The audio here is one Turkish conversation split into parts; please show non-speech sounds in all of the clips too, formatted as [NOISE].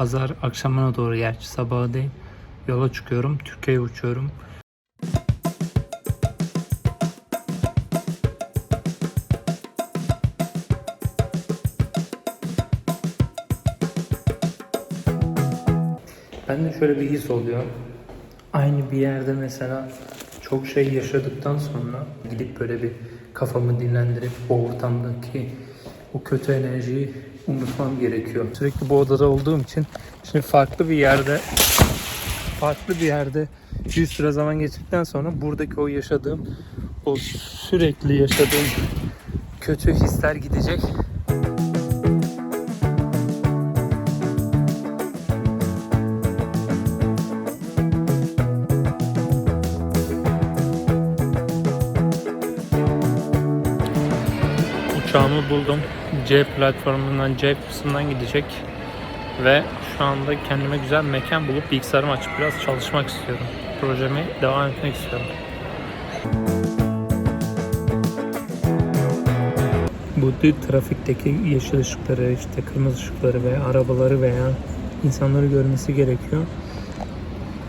pazar akşamına doğru gerçi sabahı değil. Yola çıkıyorum. Türkiye'ye uçuyorum. Ben de şöyle bir his oluyor. Aynı bir yerde mesela çok şey yaşadıktan sonra gidip böyle bir kafamı dinlendirip o ortamdaki o kötü enerjiyi unutmam gerekiyor. Sürekli bu odada olduğum için şimdi farklı bir yerde farklı bir yerde bir süre zaman geçtikten sonra buradaki o yaşadığım o sürekli yaşadığım kötü hisler gidecek. Uçağımı buldum. C platformundan C kısmından gidecek. Ve şu anda kendime güzel mekan bulup bilgisayarımı açıp biraz çalışmak istiyorum. Projemi devam etmek istiyorum. Bu trafikteki yeşil ışıkları, işte kırmızı ışıkları veya arabaları veya insanları görmesi gerekiyor.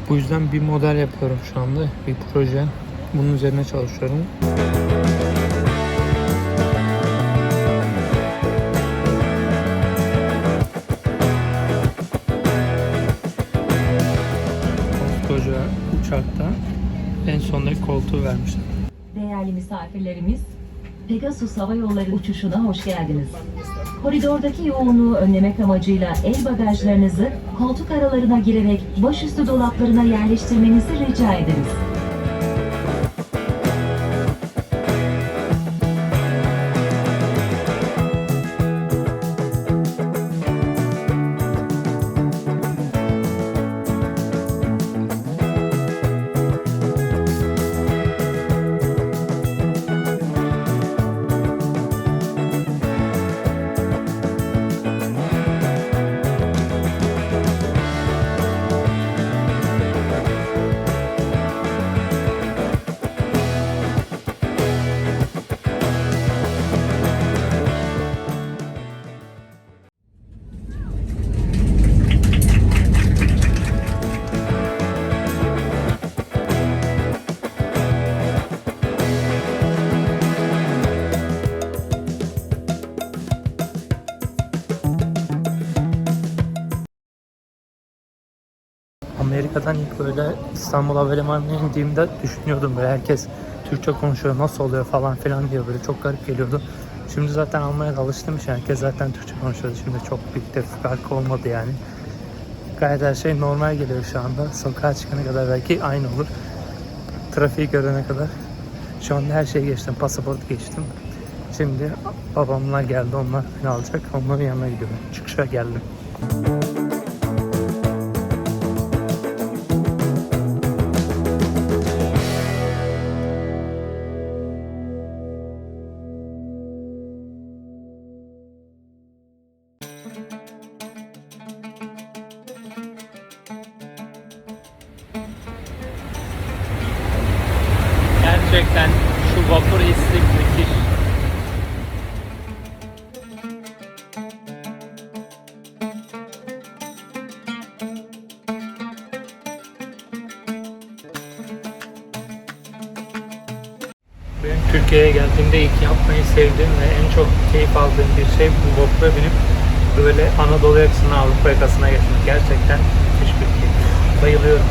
Bu yüzden bir model yapıyorum şu anda. Bir proje. Bunun üzerine çalışıyorum. Değerli misafirlerimiz, Pegasus Hava Yolları uçuşuna hoş geldiniz. Koridordaki yoğunluğu önlemek amacıyla el bagajlarınızı koltuk aralarına girerek başüstü dolaplarına yerleştirmenizi rica ederiz. Amerika'dan ilk böyle İstanbul Havalimanı'na indiğimde düşünüyordum böyle herkes Türkçe konuşuyor nasıl oluyor falan filan diye böyle çok garip geliyordu. Şimdi zaten Almanya'da alıştım için herkes zaten Türkçe konuşuyordu. Şimdi çok büyük de fark olmadı yani. Gayet her şey normal geliyor şu anda. Sokağa çıkana kadar belki aynı olur. Trafiği görene kadar. Şu anda her şeyi geçtim. Pasaport geçtim. Şimdi babamlar geldi. Onlar beni alacak. Onların yanına gidiyorum. Çıkışa geldim. Gerçekten vapur hissi müthiş. Benim Türkiye'ye geldiğimde ilk yapmayı sevdiğim ve en çok keyif aldığım bir şey bu vapura binip böyle Anadolu yakasına Avrupa yakasına geçmek. Gerçekten müthiş bir keyif. Bayılıyorum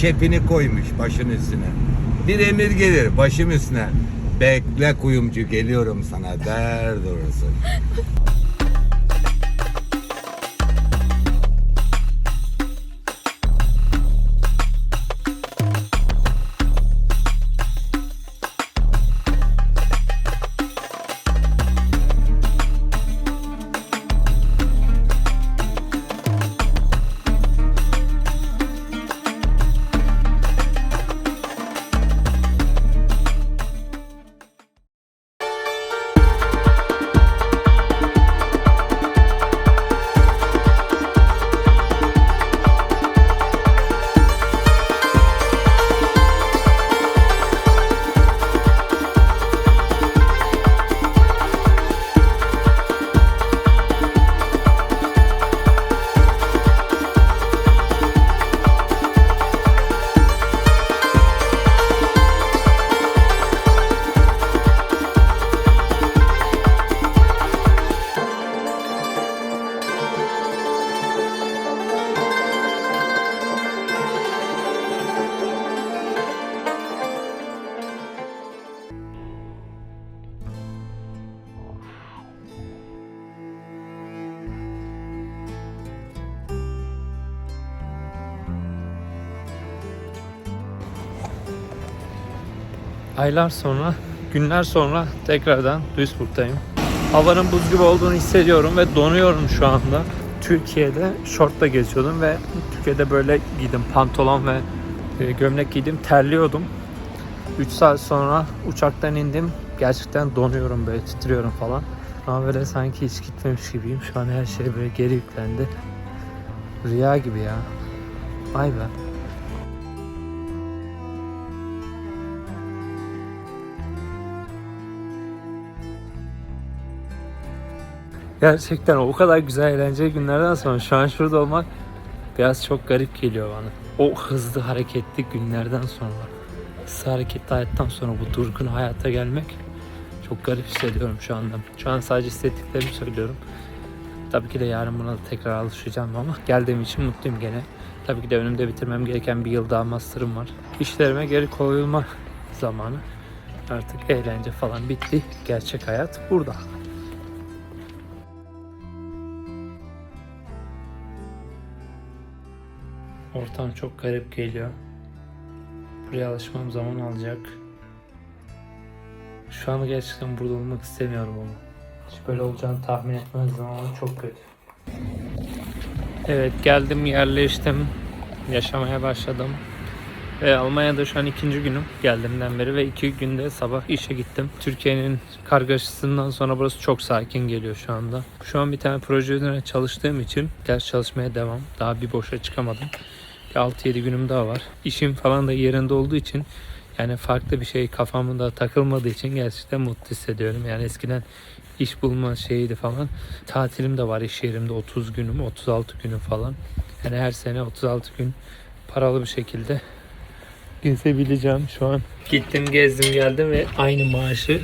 Şefini koymuş başın üstüne. Bir emir gelir başım üstüne. Bekle kuyumcu geliyorum sana der durursun. Aylar sonra, günler sonra tekrardan Duisburg'dayım. Havanın buz gibi olduğunu hissediyorum ve donuyorum şu anda. Türkiye'de şortla geziyordum ve Türkiye'de böyle giydim pantolon ve e, gömlek giydim terliyordum. 3 saat sonra uçaktan indim. Gerçekten donuyorum böyle titriyorum falan. Ama böyle sanki hiç gitmemiş gibiyim. Şu an her şey böyle geri yüklendi. Rüya gibi ya. Vay be. Gerçekten o kadar güzel eğlenceli günlerden sonra şu an şurada olmak biraz çok garip geliyor bana. O hızlı hareketli günlerden sonra, hızlı hareketli hayattan sonra bu durgun hayata gelmek çok garip hissediyorum şu anda. Şu an sadece hissettiklerimi söylüyorum. Tabii ki de yarın buna da tekrar alışacağım ama geldiğim için mutluyum gene. Tabii ki de önümde bitirmem gereken bir yıl daha master'ım var. İşlerime geri koyulma zamanı. Artık eğlence falan bitti. Gerçek hayat burada. Ortam çok garip geliyor. Buraya alışmam zaman alacak. Şu an gerçekten burada olmak istemiyorum ama. Hiç böyle olacağını tahmin etmezdim ama çok kötü. Evet geldim yerleştim. Yaşamaya başladım. Ve Almanya'da şu an ikinci günüm geldiğimden beri ve iki günde sabah işe gittim. Türkiye'nin kargaşasından sonra burası çok sakin geliyor şu anda. Şu an bir tane proje üzerine çalıştığım için ders çalışmaya devam. Daha bir boşa çıkamadım. Bir 6-7 günüm daha var. İşim falan da yerinde olduğu için yani farklı bir şey kafamda takılmadığı için gerçekten mutlu hissediyorum. Yani eskiden iş bulma şeyiydi falan. Tatilim de var iş yerimde 30 günüm, 36 günüm falan. Yani her sene 36 gün paralı bir şekilde gezebileceğim şu an. Gittim gezdim geldim ve aynı maaşı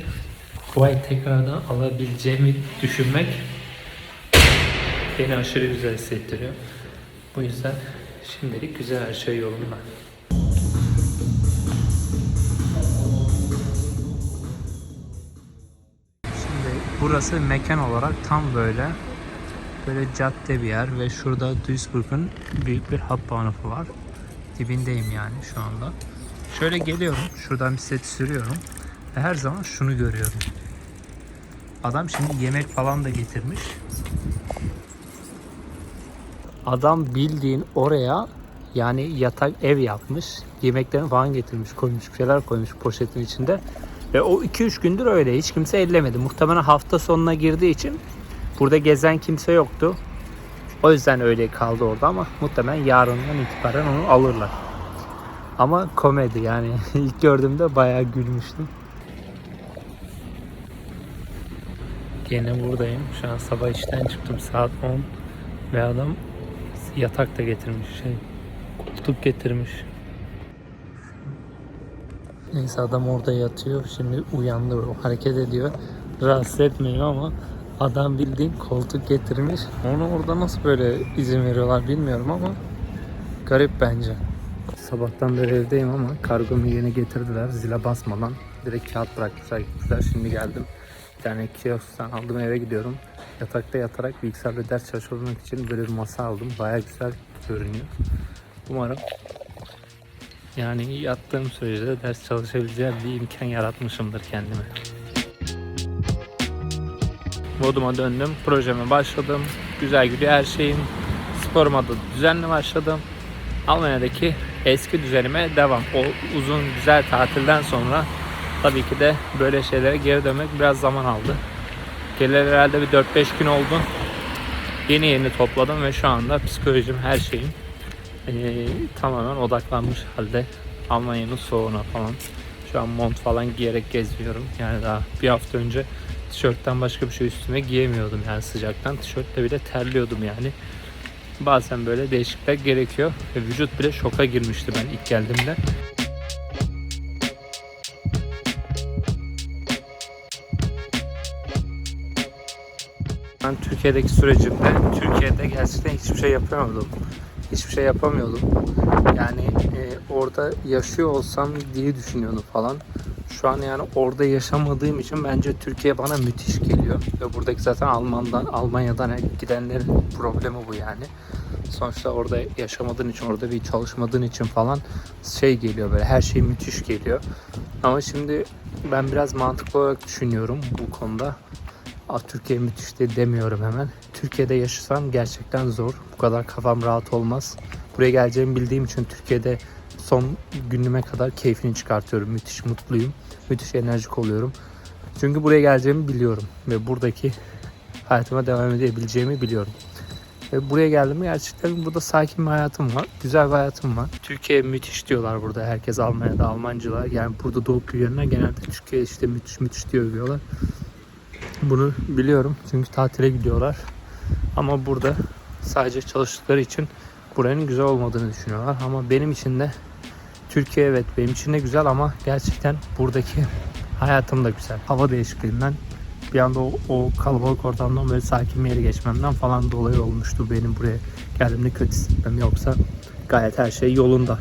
bu ay tekrardan alabileceğimi düşünmek beni aşırı güzel hissettiriyor. Bu yüzden şimdilik güzel her şey yolunda. Şimdi burası mekan olarak tam böyle böyle cadde bir yer ve şurada Duisburg'un büyük bir Hauptbahnhof'u var. Dibindeyim yani şu anda. Şöyle geliyorum, şuradan bir set sürüyorum ve her zaman şunu görüyorum. Adam şimdi yemek falan da getirmiş. Adam bildiğin oraya yani yatak ev yapmış. Yemeklerini falan getirmiş, koymuş, şeyler koymuş poşetin içinde. Ve o 2-3 gündür öyle. Hiç kimse ellemedi. Muhtemelen hafta sonuna girdiği için burada gezen kimse yoktu. O yüzden öyle kaldı orada ama muhtemelen yarından itibaren onu alırlar. Ama komedi yani [LAUGHS] ilk gördüğümde bayağı gülmüştüm. Gene buradayım. Şu an sabah işten çıktım saat 10 ve adam yatak da getirmiş şey koltuk getirmiş. Neyse adam orada yatıyor. Şimdi uyandı. O hareket ediyor. Rahatsız etmiyor ama adam bildiğin koltuk getirmiş. Onu orada nasıl böyle izin veriyorlar bilmiyorum ama garip bence. sabahtan beri evdeyim ama kargomu yeni getirdiler. Zile basmadan direkt kağıt bırakmışlar gittiler. Şimdi geldim. Bir tane kiosktan aldım eve gidiyorum. Yatakta yatarak bilgisayarda ders çalışabilmek için böyle bir masa aldım. Baya güzel görünüyor. Umarım yani yattığım sürece ders çalışabileceğim bir imkan yaratmışımdır kendime. Moduma döndüm. Projeme başladım. Güzel gidiyor her şeyim. Sporuma da düzenli başladım. Almanya'daki eski düzenime devam. O uzun güzel tatilden sonra tabii ki de böyle şeylere geri dönmek biraz zaman aldı. Geleli herhalde bir 4-5 gün oldu. Yeni yeni topladım ve şu anda psikolojim her şeyim eee, tamamen odaklanmış halde Almanya'nın soğuğuna falan. Şu an mont falan giyerek geziyorum. Yani daha bir hafta önce tişörtten başka bir şey üstüme giyemiyordum yani sıcaktan. Tişörtle bile terliyordum yani. Bazen böyle değişiklikler gerekiyor. Ve vücut bile şoka girmişti ben ilk geldiğimde. Ben Türkiye'deki sürecimde Türkiye'de gerçekten hiçbir şey yapamıyordum. Hiçbir şey yapamıyordum. Yani e, orada yaşıyor olsam diye düşünüyordum falan. Şu an yani orada yaşamadığım için bence Türkiye bana müthiş geliyor. Ve buradaki zaten Alman'dan, Almanya'dan gidenlerin problemi bu yani. Sonuçta orada yaşamadığın için, orada bir çalışmadığın için falan şey geliyor böyle her şey müthiş geliyor. Ama şimdi ben biraz mantıklı olarak düşünüyorum bu konuda. Aa, Türkiye müthiş de demiyorum hemen. Türkiye'de yaşasam gerçekten zor. Bu kadar kafam rahat olmaz. Buraya geleceğimi bildiğim için Türkiye'de son günüme kadar keyfini çıkartıyorum. Müthiş mutluyum. Müthiş enerjik oluyorum. Çünkü buraya geleceğimi biliyorum. Ve buradaki hayatıma devam edebileceğimi biliyorum. Ve buraya geldim gerçekten burada sakin bir hayatım var. Güzel bir hayatım var. Türkiye müthiş diyorlar burada. Herkes Almanya'da Almancılar. Yani burada doğup büyüyenler genelde Türkiye işte müthiş müthiş diyor diyorlar. Bunu biliyorum çünkü tatile gidiyorlar. Ama burada sadece çalıştıkları için buranın güzel olmadığını düşünüyorlar. Ama benim için de Türkiye evet benim için de güzel ama gerçekten buradaki [LAUGHS] hayatım da güzel. Hava değişikliğinden bir anda o, o kalabalık ortamdan böyle sakin bir yere geçmemden falan dolayı olmuştu benim buraya geldiğimde kötü hissetmem. Yoksa gayet her şey yolunda.